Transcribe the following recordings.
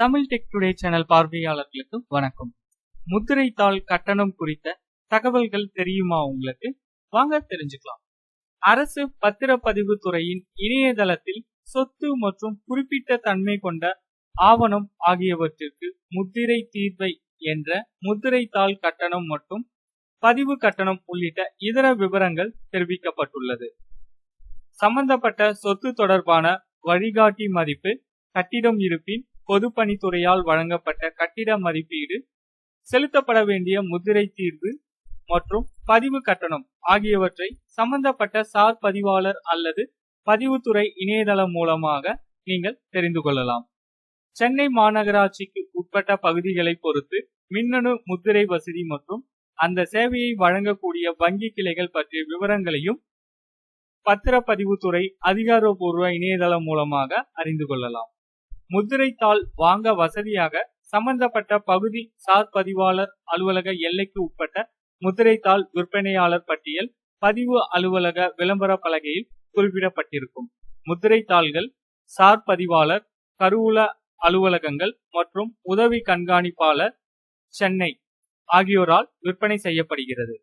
Tamil tech today channel பார்வையாளர்களுக்கு வணக்கம். முத்திரை கட்டணம் குறித்த தகவல்கள் தெரியுமா உங்களுக்கு? வாங்க தெரிஞ்சுக்கலாம். அரசு பத்திரப்பதிவு துறையின் இணையதளத்தில் சொத்து மற்றும் குறிப்பிட்ட தன்மை கொண்ட ஆவணம் ஆகியவற்றிற்கு முத்திரை தீர்வை என்ற முத்திரைத்தாள் கட்டணம் மற்றும் பதிவு கட்டணம் உள்ளிட்ட இதர விவரங்கள் தெரிவிக்கப்பட்டுள்ளது. சம்பந்தப்பட்ட சொத்து தொடர்பான வழிகாட்டி மதிப்பு கட்டிடம் இருப்பின் பொதுப்பணித்துறையால் வழங்கப்பட்ட கட்டிட மதிப்பீடு செலுத்தப்பட வேண்டிய முத்திரை தீர்வு மற்றும் பதிவு கட்டணம் ஆகியவற்றை சம்பந்தப்பட்ட சார் பதிவாளர் அல்லது பதிவுத்துறை இணையதளம் மூலமாக நீங்கள் தெரிந்து கொள்ளலாம். சென்னை மாநகராட்சிக்கு உட்பட்ட பகுதிகளை பொறுத்து மின்னணு முத்திரை வசதி மற்றும் அந்த சேவையை வழங்கக்கூடிய வங்கி கிளைகள் பற்றிய விவரங்களையும் பத்திரப்பதிவுத்துறை அதிகாரப்பூர்வ இணையதளம் மூலமாக அறிந்து கொள்ளலாம். முத்திரைத்தாள் வாங்க வசதியாக சம்பந்தப்பட்ட பகுதி சார் பதிவாளர் அலுவலக எல்லைக்கு உட்பட்ட முத்திரைத்தாள் விற்பனையாளர் பட்டியல் பதிவு அலுவலக விளம்பர பலகையில் குறிப்பிடப்பட்டிருக்கும். முத்திரைத்தாள்கள் சார் பதிவாளர் கருவூல அலுவலகங்கள் மற்றும் உதவி கண்காணிப்பாளர் சென்னை ஆகியோரால் விற்பனை செய்யப்படுகிறது.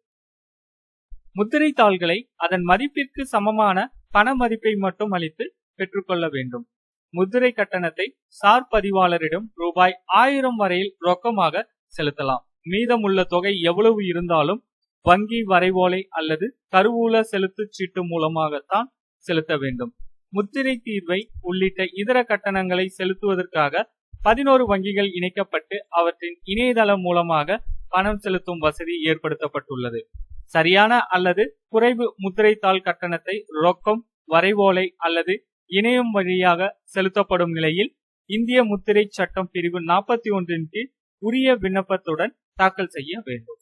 முத்திரை தாள்களை அதன் மதிப்பிற்கு சமமான பண மதிப்பை மட்டும் அளித்து பெற்றுக்கொள்ள வேண்டும். முத்திரை கட்டணத்தை சார் பதிவாளரிடம் ரூபாய் ஆயிரம் வரையில் ரொக்கமாக செலுத்தலாம். மீதமுள்ள தொகை எவ்வளவு இருந்தாலும் வங்கி வரைவோலை அல்லது கருவூல செலுத்து சீட்டு மூலமாகத்தான் செலுத்த வேண்டும். முத்திரை தீர்வை உள்ளிட்ட இதர கட்டணங்களை செலுத்துவதற்காக பதினோரு வங்கிகள் இணைக்கப்பட்டு அவற்றின் இணையதளம் மூலமாக பணம் செலுத்தும் வசதி ஏற்படுத்தப்பட்டுள்ளது. சரியான அல்லது குறைவு முத்திரைத்தாள் கட்டணத்தை ரொக்கம் வரைவோலை அல்லது இணையம் வழியாக செலுத்தப்படும் நிலையில் இந்திய முத்திரை சட்டம் பிரிவு நாற்பத்தி ஒன்றின் கீழ் உரிய விண்ணப்பத்துடன் தாக்கல் செய்ய வேண்டும்.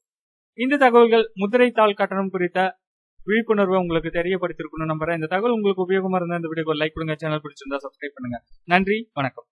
இந்த தகவல்கள் முத்திரை தாள் கட்டணம் குறித்த விழிப்புணர்வை உங்களுக்கு தெரியப்படுத்திருக்கணும் நம்புறேன். இந்த தகவல் உங்களுக்கு உபயோகமா இருந்தால் இந்த வீடியோ லைக் கொடுங்க. சேனல் பிடிச்சிருந்தா சப்ஸ்கிரைப் பண்ணுங்க. நன்றி. வணக்கம்.